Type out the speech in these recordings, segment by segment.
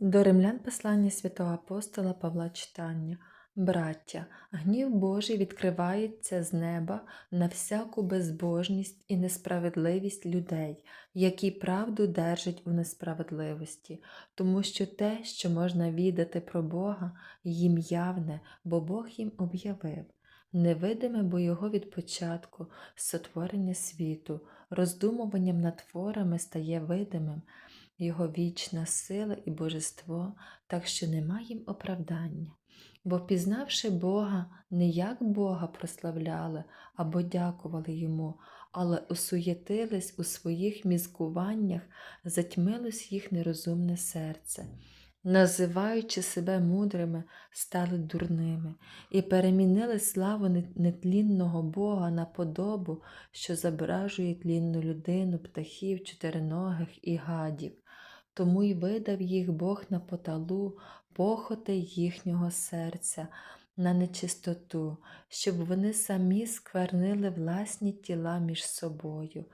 До римлян послання святого апостола Павла читання. Браття, гнів Божий відкривається з неба на всяку безбожність і несправедливість людей, які правду держать у несправедливості, тому що те, що можна відати про Бога, їм явне, бо Бог їм об'явив. Невидиме, бо його від початку, сотворення світу, роздумуванням над творами стає видимим, його вічна сила і божество, так що нема їм оправдання. Бо пізнавши Бога, не як Бога прославляли або дякували йому, але осуєтились у своїх мізкуваннях, затьмилось їх нерозумне серце. Називаючи себе мудрими, стали дурними і перемінили славу нетлінного Бога на подобу, що зображує тлінну людину, птахів, чотириногих і гадів. Тому й видав їх Бог на поталу, похоти їхнього серця, на нечистоту, щоб вони самі сквернили власні тіла між собою.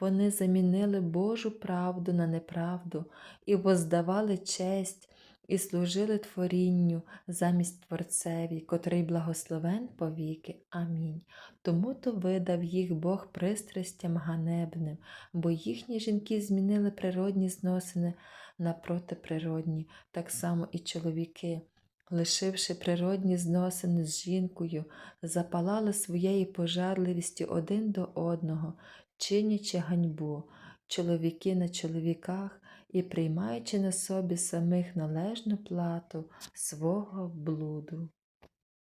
Вони замінили Божу правду на неправду і воздавали честь, і служили творінню замість Творцеві, котрий благословен повіки. Амінь. Тому то видав їх Бог пристрастям ганебним, бо їхні жінки змінили природні зносини на протиприродні, так само і чоловіки. Лишивши природні зносини з жінкою, запалали своєю пожарливістю один до одного, чинячи ганьбу, чоловіки на чоловіках і приймаючи на собі самих належну плату свого блуду.